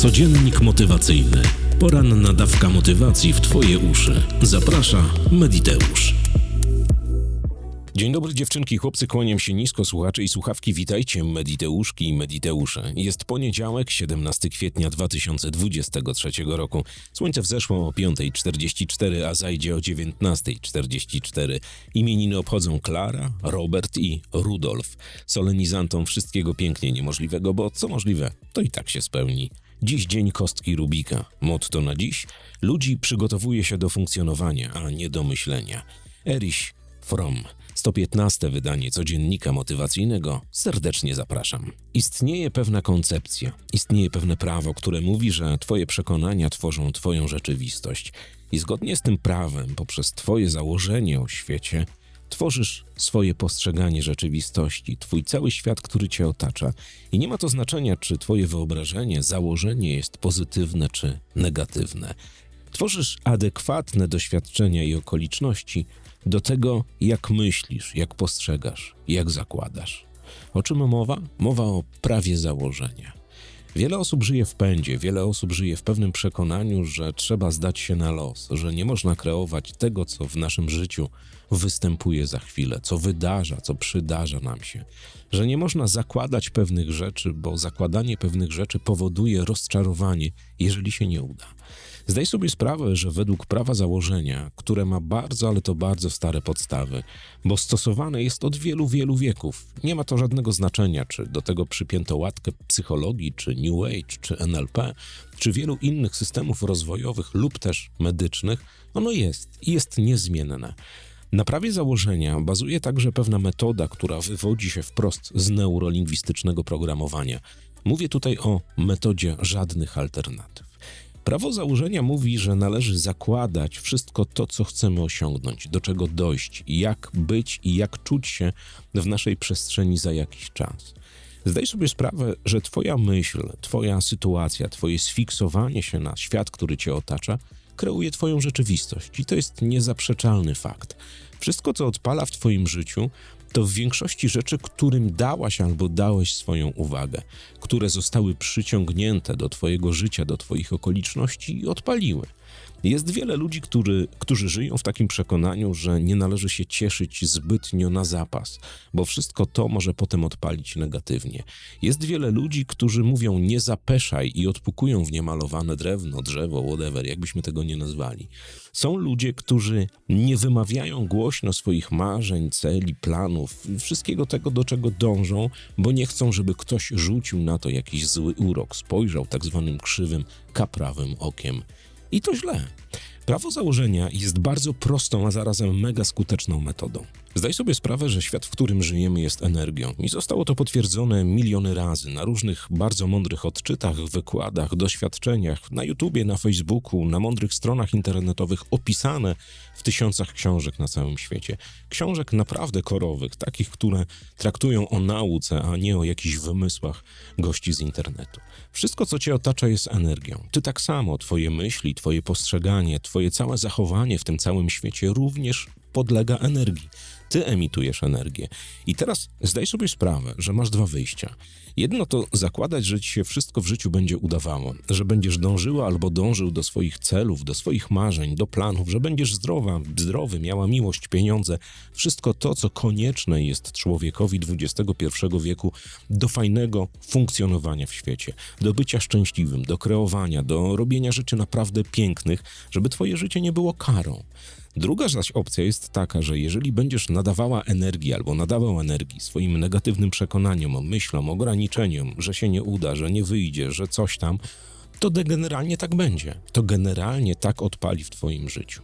Codziennik motywacyjny. Poranna dawka motywacji w Twoje uszy. Zaprasza Mediteusz. Dzień dobry dziewczynki, chłopcy, kłaniam się nisko, słuchacze i słuchawki, witajcie Mediteuszki i Mediteusze. Jest poniedziałek, 17 kwietnia 2023 roku. Słońce wzeszło o 5.44, a zajdzie o 19.44. Imieniny obchodzą Klara, Robert i Rudolf. Solenizantom wszystkiego pięknie niemożliwego, bo co możliwe, to i tak się spełni. Dziś dzień kostki Rubika. Motto na dziś: ludzi przygotowuje się do funkcjonowania, a nie do myślenia. Erich Fromm. 115 wydanie codziennika motywacyjnego serdecznie zapraszam. Istnieje pewna koncepcja, istnieje pewne prawo, które mówi, że Twoje przekonania tworzą Twoją rzeczywistość. I zgodnie z tym prawem, poprzez Twoje założenie o świecie, tworzysz swoje postrzeganie rzeczywistości, Twój cały świat, który Cię otacza. I nie ma to znaczenia, czy Twoje wyobrażenie, założenie jest pozytywne czy negatywne. Tworzysz adekwatne doświadczenia i okoliczności do tego, jak myślisz, jak postrzegasz, jak zakładasz. O czym mowa? Mowa o prawie założenia. Wiele osób żyje w pędzie, wiele osób żyje w pewnym przekonaniu, że trzeba zdać się na los, że nie można kreować tego, co w naszym życiu występuje za chwilę, co wydarza, co przydarza nam się, że nie można zakładać pewnych rzeczy, bo zakładanie pewnych rzeczy powoduje rozczarowanie, jeżeli się nie uda. Zdaj sobie sprawę, że według prawa założenia, które ma bardzo, ale to bardzo stare podstawy, bo stosowane jest od wielu, wielu wieków, nie ma to żadnego znaczenia, czy do tego przypięto łatkę psychologii, czy New Age, czy NLP, czy wielu innych systemów rozwojowych lub też medycznych, ono jest i jest niezmienne. Na prawie założenia bazuje także pewna metoda, która wywodzi się wprost z neurolingwistycznego programowania. Mówię tutaj o metodzie żadnych alternatyw. Prawo założenia mówi, że należy zakładać wszystko to, co chcemy osiągnąć, do czego dojść, jak być i jak czuć się w naszej przestrzeni za jakiś czas. Zdaj sobie sprawę, że Twoja myśl, Twoja sytuacja, Twoje sfiksowanie się na świat, który Cię otacza, kreuje Twoją rzeczywistość i to jest niezaprzeczalny fakt. Wszystko, co odpala w Twoim życiu, to w większości rzeczy, którym dałaś albo dałeś swoją uwagę, które zostały przyciągnięte do Twojego życia, do Twoich okoliczności i odpaliły. Jest wiele ludzi, który, którzy żyją w takim przekonaniu, że nie należy się cieszyć zbytnio na zapas, bo wszystko to może potem odpalić negatywnie. Jest wiele ludzi, którzy mówią nie zapeszaj i odpukują w niemalowane drewno, drzewo, whatever, jakbyśmy tego nie nazwali. Są ludzie, którzy nie wymawiają głośno swoich marzeń, celi, planów, wszystkiego tego, do czego dążą, bo nie chcą, żeby ktoś rzucił na to jakiś zły urok, spojrzał tak zwanym krzywym, kaprawym okiem. I to źle. Prawo założenia jest bardzo prostą, a zarazem mega skuteczną metodą. Zdaj sobie sprawę, że świat, w którym żyjemy, jest energią i zostało to potwierdzone miliony razy na różnych bardzo mądrych odczytach, wykładach, doświadczeniach, na YouTubie, na Facebooku, na mądrych stronach internetowych, opisane w tysiącach książek na całym świecie. Książek naprawdę korowych, takich, które traktują o nauce, a nie o jakichś wymysłach gości z internetu. Wszystko, co cię otacza, jest energią. Ty tak samo, twoje myśli, twoje postrzeganie, twoje całe zachowanie w tym całym świecie również podlega energii. Ty emitujesz energię. I teraz zdaj sobie sprawę, że masz dwa wyjścia. Jedno to zakładać, że ci się wszystko w życiu będzie udawało, że będziesz dążyła albo dążył do swoich celów, do swoich marzeń, do planów, że będziesz zdrowa, zdrowy, miała miłość, pieniądze, wszystko to, co konieczne jest człowiekowi XXI wieku do fajnego funkcjonowania w świecie, do bycia szczęśliwym, do kreowania, do robienia rzeczy naprawdę pięknych, żeby twoje życie nie było karą. Druga zaś opcja jest taka, że jeżeli będziesz nadawała energii albo nadawał energii swoim negatywnym przekonaniom, myślom, ograniczeniom, że się nie uda, że nie wyjdzie, że coś tam, to generalnie tak będzie. To generalnie tak odpali w Twoim życiu.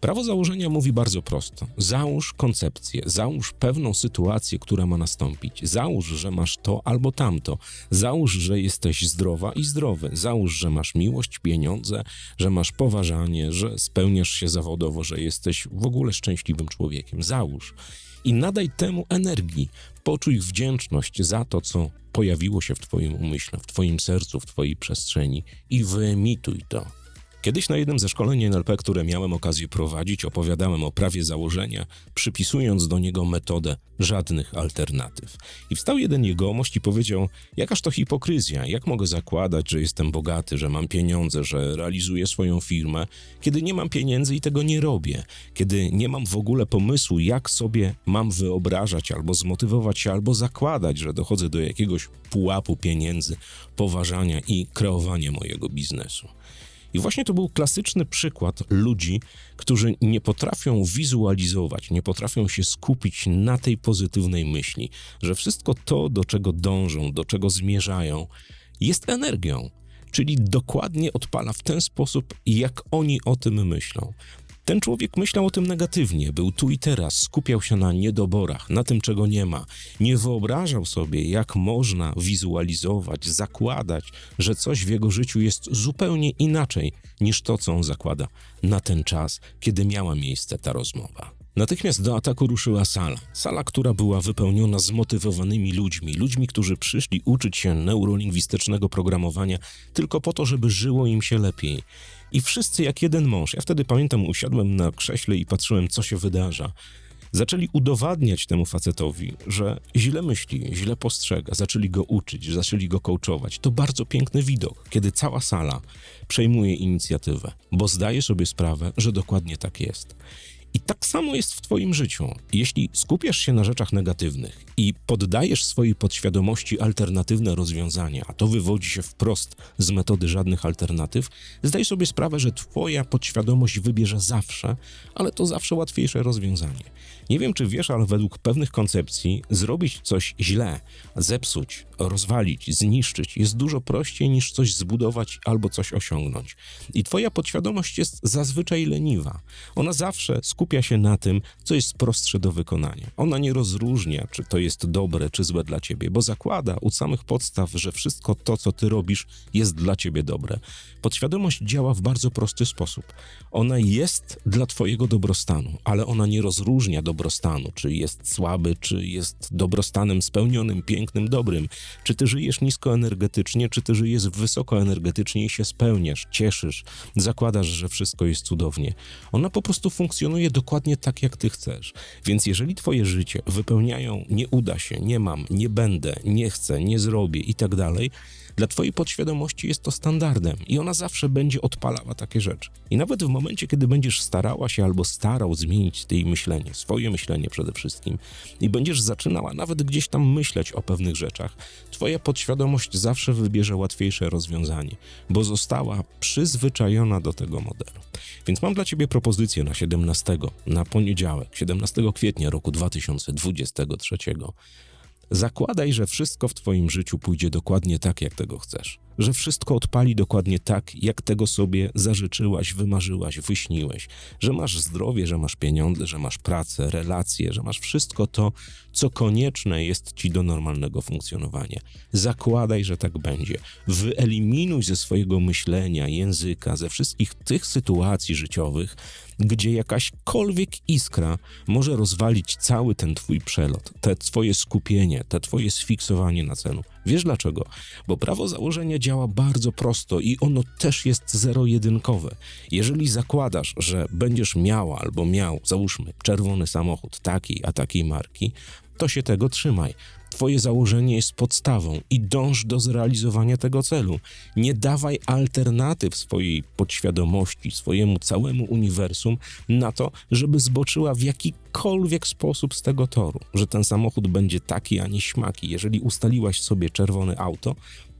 Prawo założenia mówi bardzo prosto. Załóż koncepcję, załóż pewną sytuację, która ma nastąpić. Załóż, że masz to albo tamto. Załóż, że jesteś zdrowa i zdrowy. Załóż, że masz miłość, pieniądze, że masz poważanie, że spełniasz się zawodowo, że jesteś w ogóle szczęśliwym człowiekiem. Załóż. I nadaj temu energii. Poczuj wdzięczność za to, co pojawiło się w Twoim umyśle, w Twoim sercu, w Twojej przestrzeni i wyemituj to. Kiedyś na jednym ze szkoleń NLP, które miałem okazję prowadzić, opowiadałem o prawie założenia, przypisując do niego metodę żadnych alternatyw. I wstał jeden jegomość i powiedział: Jakaż to hipokryzja, jak mogę zakładać, że jestem bogaty, że mam pieniądze, że realizuję swoją firmę, kiedy nie mam pieniędzy i tego nie robię, kiedy nie mam w ogóle pomysłu, jak sobie mam wyobrażać albo zmotywować się, albo zakładać, że dochodzę do jakiegoś pułapu pieniędzy, poważania i kreowania mojego biznesu. I właśnie to był klasyczny przykład ludzi, którzy nie potrafią wizualizować, nie potrafią się skupić na tej pozytywnej myśli, że wszystko to, do czego dążą, do czego zmierzają, jest energią, czyli dokładnie odpala w ten sposób, jak oni o tym myślą. Ten człowiek myślał o tym negatywnie, był tu i teraz, skupiał się na niedoborach, na tym, czego nie ma. Nie wyobrażał sobie, jak można wizualizować, zakładać, że coś w jego życiu jest zupełnie inaczej niż to, co on zakłada na ten czas, kiedy miała miejsce ta rozmowa. Natychmiast do ataku ruszyła sala. Sala, która była wypełniona zmotywowanymi ludźmi, ludźmi, którzy przyszli uczyć się neurolingwistycznego programowania tylko po to, żeby żyło im się lepiej. I wszyscy jak jeden mąż. Ja wtedy pamiętam, usiadłem na krześle i patrzyłem, co się wydarza. Zaczęli udowadniać temu facetowi, że źle myśli, źle postrzega, zaczęli go uczyć, zaczęli go coachować. To bardzo piękny widok, kiedy cała sala przejmuje inicjatywę, bo zdaje sobie sprawę, że dokładnie tak jest. I tak samo jest w Twoim życiu. Jeśli skupiasz się na rzeczach negatywnych i poddajesz swojej podświadomości alternatywne rozwiązania, a to wywodzi się wprost z metody żadnych alternatyw, zdaj sobie sprawę, że Twoja podświadomość wybierze zawsze, ale to zawsze łatwiejsze rozwiązanie. Nie wiem, czy wiesz, ale według pewnych koncepcji zrobić coś źle, zepsuć, rozwalić, zniszczyć jest dużo prościej niż coś zbudować albo coś osiągnąć. I Twoja podświadomość jest zazwyczaj leniwa. Ona zawsze skupia się na tym, co jest prostsze do wykonania. Ona nie rozróżnia, czy to jest dobre, czy złe dla ciebie, bo zakłada u samych podstaw, że wszystko to, co ty robisz, jest dla ciebie dobre. Podświadomość działa w bardzo prosty sposób. Ona jest dla twojego dobrostanu, ale ona nie rozróżnia dobrostanu, czy jest słaby, czy jest dobrostanem spełnionym, pięknym, dobrym. Czy ty żyjesz niskoenergetycznie, czy ty żyjesz wysokoenergetycznie i się spełniasz, cieszysz, zakładasz, że wszystko jest cudownie. Ona po prostu funkcjonuje dokładnie tak, jak ty chcesz. Więc jeżeli twoje życie wypełniają nie uda się, nie mam, nie będę, nie chcę, nie zrobię i tak dalej, dla Twojej podświadomości jest to standardem i ona zawsze będzie odpalała takie rzeczy. I nawet w momencie, kiedy będziesz starała się albo starał zmienić tej myślenie, swoje myślenie przede wszystkim, i będziesz zaczynała nawet gdzieś tam myśleć o pewnych rzeczach, Twoja podświadomość zawsze wybierze łatwiejsze rozwiązanie, bo została przyzwyczajona do tego modelu. Więc mam dla Ciebie propozycję na 17, na poniedziałek, 17 kwietnia roku 2023. Zakładaj, że wszystko w Twoim życiu pójdzie dokładnie tak, jak tego chcesz. Że wszystko odpali dokładnie tak, jak tego sobie zażyczyłaś, wymarzyłaś, wyśniłeś. Że masz zdrowie, że masz pieniądze, że masz pracę, relacje, że masz wszystko to, co konieczne jest Ci do normalnego funkcjonowania. Zakładaj, że tak będzie. Wyeliminuj ze swojego myślenia, języka, ze wszystkich tych sytuacji życiowych, gdzie jakaśkolwiek iskra może rozwalić cały ten twój przelot, te twoje skupienie, te twoje sfiksowanie na celu. Wiesz dlaczego? Bo prawo założenia działa bardzo prosto i ono też jest zero-jedynkowe. Jeżeli zakładasz, że będziesz miała albo miał, załóżmy, czerwony samochód takiej a takiej marki, to się tego trzymaj. Twoje założenie jest podstawą i dąż do zrealizowania tego celu. Nie dawaj alternatyw swojej podświadomości, swojemu całemu uniwersum na to, żeby zboczyła w jakikolwiek sposób z tego toru, że ten samochód będzie taki, a nie śmaki. Jeżeli ustaliłaś sobie czerwone auto,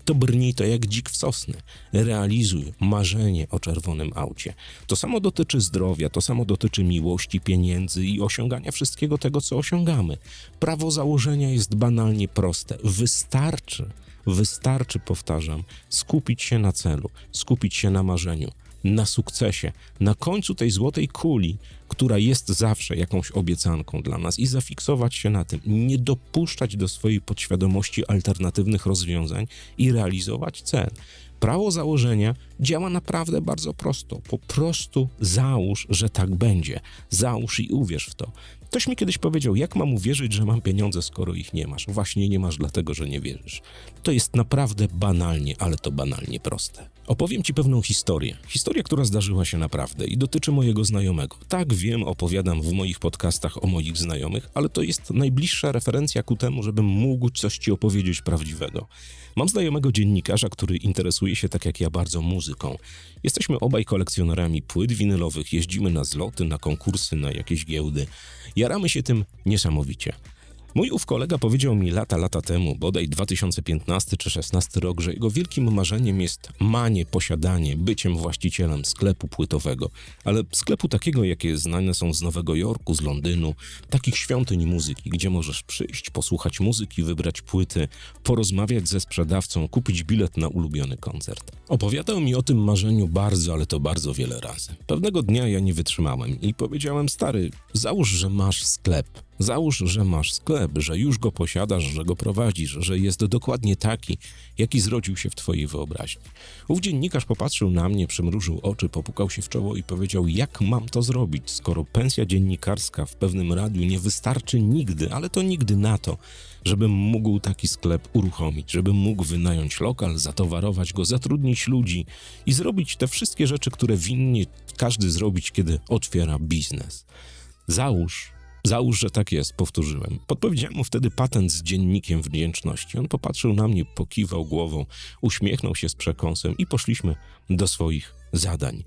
to brnij to jak dzik w sosny. Realizuj marzenie o czerwonym aucie. To samo dotyczy zdrowia, to samo dotyczy miłości, pieniędzy i osiągania wszystkiego tego, co osiągamy. Prawo założenia jest banalnie proste. Wystarczy, wystarczy, powtarzam, skupić się na celu, skupić się na marzeniu na sukcesie, na końcu tej złotej kuli, która jest zawsze jakąś obiecanką dla nas i zafiksować się na tym, nie dopuszczać do swojej podświadomości alternatywnych rozwiązań i realizować cel. Prawo założenia działa naprawdę bardzo prosto. Po prostu załóż, że tak będzie. Załóż i uwierz w to. Ktoś mi kiedyś powiedział, jak mam uwierzyć, że mam pieniądze, skoro ich nie masz? Właśnie nie masz dlatego, że nie wierzysz. To jest naprawdę banalnie, ale to banalnie proste. Opowiem ci pewną historię. Historię, która zdarzyła się naprawdę i dotyczy mojego znajomego. Tak, wiem, opowiadam w moich podcastach o moich znajomych, ale to jest najbliższa referencja ku temu, żebym mógł coś ci opowiedzieć prawdziwego. Mam znajomego dziennikarza, który interesuje się tak jak ja bardzo muzyką. Jesteśmy obaj kolekcjonerami płyt winylowych, jeździmy na zloty, na konkursy, na jakieś giełdy. Jaramy się tym niesamowicie. Mój ów kolega powiedział mi lata, lata temu, bodaj 2015 czy 16 rok, że jego wielkim marzeniem jest manie, posiadanie, byciem właścicielem sklepu płytowego, ale sklepu takiego, jakie znane są z Nowego Jorku, z Londynu, takich świątyń muzyki, gdzie możesz przyjść, posłuchać muzyki, wybrać płyty, porozmawiać ze sprzedawcą, kupić bilet na ulubiony koncert. Opowiadał mi o tym marzeniu bardzo, ale to bardzo wiele razy. Pewnego dnia ja nie wytrzymałem i powiedziałem, stary, załóż, że masz sklep. Załóż, że masz sklep, że już go posiadasz, że go prowadzisz, że jest dokładnie taki, jaki zrodził się w twojej wyobraźni. Ów dziennikarz popatrzył na mnie, przymrużył oczy, popukał się w czoło i powiedział: Jak mam to zrobić, skoro pensja dziennikarska w pewnym radiu nie wystarczy nigdy, ale to nigdy na to, żebym mógł taki sklep uruchomić, żebym mógł wynająć lokal, zatowarować go, zatrudnić ludzi i zrobić te wszystkie rzeczy, które winnie każdy zrobić, kiedy otwiera biznes. Załóż, Załóż, że tak jest, powtórzyłem. Podpowiedziałem mu wtedy patent z dziennikiem wdzięczności. On popatrzył na mnie, pokiwał głową, uśmiechnął się z przekąsem i poszliśmy do swoich zadań.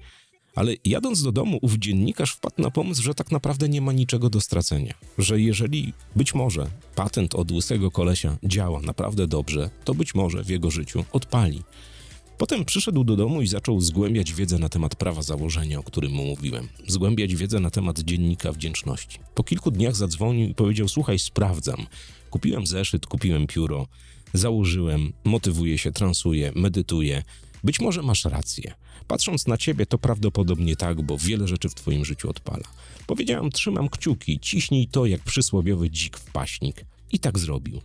Ale jadąc do domu, ów dziennikarz wpadł na pomysł, że tak naprawdę nie ma niczego do stracenia. Że jeżeli być może patent od łysego kolesia działa naprawdę dobrze, to być może w jego życiu odpali. Potem przyszedł do domu i zaczął zgłębiać wiedzę na temat prawa założenia, o którym mu mówiłem. Zgłębiać wiedzę na temat dziennika wdzięczności. Po kilku dniach zadzwonił i powiedział: Słuchaj, sprawdzam. Kupiłem zeszyt, kupiłem pióro, założyłem, motywuję się, transuję, medytuję. Być może masz rację. Patrząc na ciebie, to prawdopodobnie tak, bo wiele rzeczy w twoim życiu odpala. Powiedziałem: Trzymam kciuki, ciśnij to jak przysłowiowy dzik w paśnik. I tak zrobił.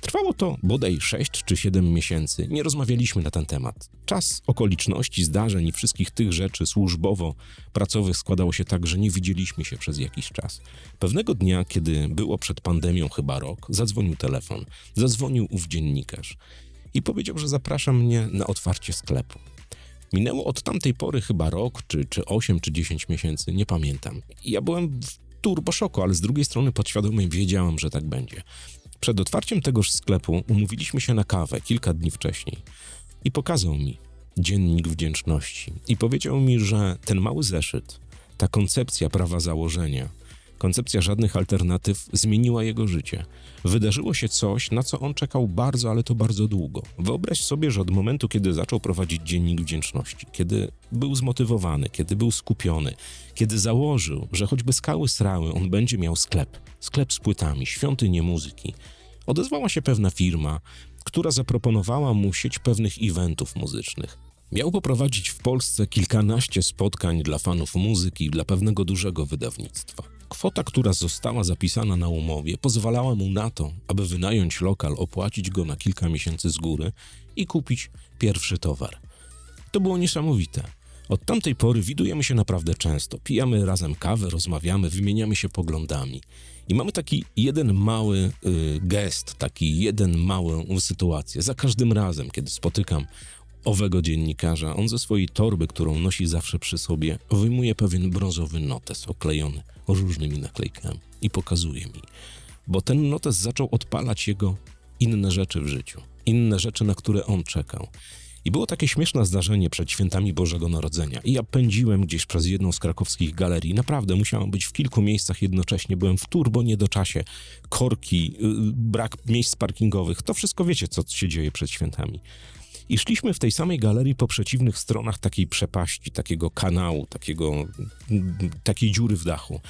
Trwało to bodaj 6 czy 7 miesięcy. Nie rozmawialiśmy na ten temat. Czas okoliczności, zdarzeń i wszystkich tych rzeczy służbowo-pracowych składało się tak, że nie widzieliśmy się przez jakiś czas. Pewnego dnia, kiedy było przed pandemią chyba rok, zadzwonił telefon. Zadzwonił ów dziennikarz i powiedział, że zaprasza mnie na otwarcie sklepu. Minęło od tamtej pory chyba rok, czy, czy 8, czy 10 miesięcy, nie pamiętam. Ja byłem w turboszoku, ale z drugiej strony podświadomie wiedziałem, że tak będzie. Przed otwarciem tegoż sklepu umówiliśmy się na kawę kilka dni wcześniej i pokazał mi dziennik wdzięczności i powiedział mi, że ten mały zeszyt, ta koncepcja prawa założenia, koncepcja żadnych alternatyw zmieniła jego życie. Wydarzyło się coś, na co on czekał bardzo, ale to bardzo długo. Wyobraź sobie, że od momentu, kiedy zaczął prowadzić dziennik wdzięczności, kiedy był zmotywowany, kiedy był skupiony, kiedy założył, że choćby skały srały, on będzie miał sklep, sklep z płytami, świątynię muzyki, odezwała się pewna firma, która zaproponowała mu sieć pewnych eventów muzycznych. Miał poprowadzić w Polsce kilkanaście spotkań dla fanów muzyki dla pewnego dużego wydawnictwa. Kwota, która została zapisana na umowie, pozwalała mu na to, aby wynająć lokal, opłacić go na kilka miesięcy z góry i kupić pierwszy towar. To było niesamowite. Od tamtej pory widujemy się naprawdę często. Pijamy razem kawę, rozmawiamy, wymieniamy się poglądami. I mamy taki jeden mały y, gest, taki jeden małą sytuację. Za każdym razem, kiedy spotykam owego dziennikarza, on ze swojej torby, którą nosi zawsze przy sobie, wyjmuje pewien brązowy notes oklejony różnymi naklejkami i pokazuje mi. Bo ten notes zaczął odpalać jego inne rzeczy w życiu, inne rzeczy, na które on czekał. I było takie śmieszne zdarzenie przed świętami Bożego Narodzenia. I ja pędziłem gdzieś przez jedną z krakowskich galerii. Naprawdę musiałem być w kilku miejscach jednocześnie. Byłem w turbo niedoczasie. Korki, yy, brak miejsc parkingowych. To wszystko wiecie, co się dzieje przed świętami. I szliśmy w tej samej galerii po przeciwnych stronach takiej przepaści, takiego kanału, takiego, takiej dziury w dachu.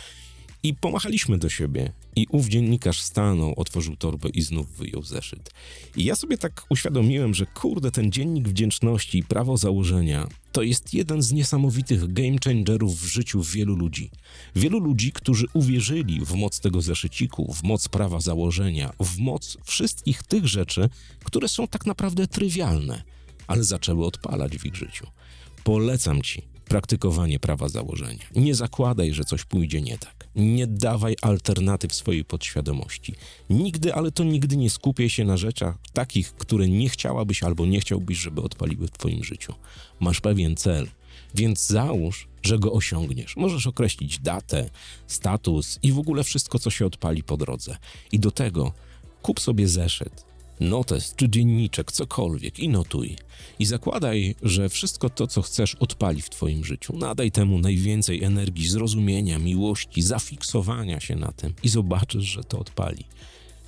I pomachaliśmy do siebie. I ów dziennikarz stanął, otworzył torbę i znów wyjął zeszyt. I ja sobie tak uświadomiłem, że kurde, ten dziennik wdzięczności i prawo założenia to jest jeden z niesamowitych game changerów w życiu wielu ludzi. Wielu ludzi, którzy uwierzyli w moc tego zeszyciku, w moc prawa założenia, w moc wszystkich tych rzeczy, które są tak naprawdę trywialne ale zaczęły odpalać w ich życiu. Polecam ci praktykowanie prawa założenia. Nie zakładaj, że coś pójdzie nie tak. Nie dawaj alternatyw swojej podświadomości. Nigdy, ale to nigdy nie skupiaj się na rzeczach takich, które nie chciałabyś albo nie chciałbyś, żeby odpaliły w twoim życiu. Masz pewien cel, więc załóż, że go osiągniesz. Możesz określić datę, status i w ogóle wszystko, co się odpali po drodze. I do tego kup sobie zeszyt, notes czy dzienniczek, cokolwiek i notuj. I zakładaj, że wszystko to, co chcesz, odpali w Twoim życiu. Nadaj temu najwięcej energii, zrozumienia, miłości, zafiksowania się na tym i zobaczysz, że to odpali.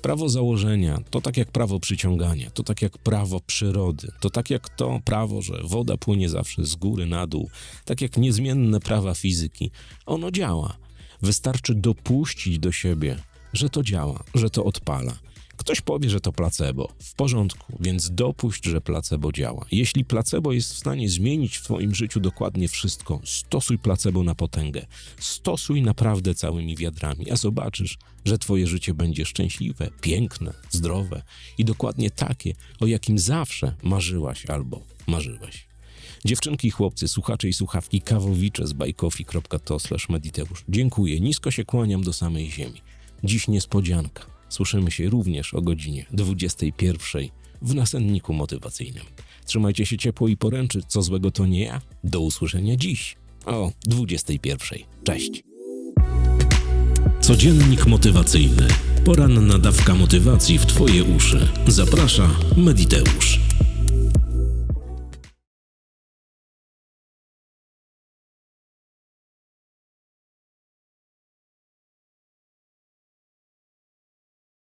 Prawo założenia to tak jak prawo przyciągania, to tak jak prawo przyrody, to tak jak to prawo, że woda płynie zawsze z góry na dół, tak jak niezmienne prawa fizyki. Ono działa. Wystarczy dopuścić do siebie, że to działa, że to odpala. Ktoś powie, że to placebo. W porządku, więc dopuść, że placebo działa. Jeśli placebo jest w stanie zmienić w Twoim życiu dokładnie wszystko, stosuj placebo na potęgę. Stosuj naprawdę całymi wiadrami, a zobaczysz, że Twoje życie będzie szczęśliwe, piękne, zdrowe i dokładnie takie, o jakim zawsze marzyłaś albo marzyłeś. Dziewczynki i chłopcy, słuchacze i słuchawki, kawowicze z bajkofi.to mediteusz. Dziękuję, nisko się kłaniam do samej ziemi. Dziś niespodzianka. Słyszymy się również o godzinie 21 w nasenniku motywacyjnym. Trzymajcie się ciepło i poręczy, co złego to nie ja. Do usłyszenia dziś o 21. Cześć. Codziennik motywacyjny. Poranna dawka motywacji w Twoje uszy. Zaprasza Mediteusz.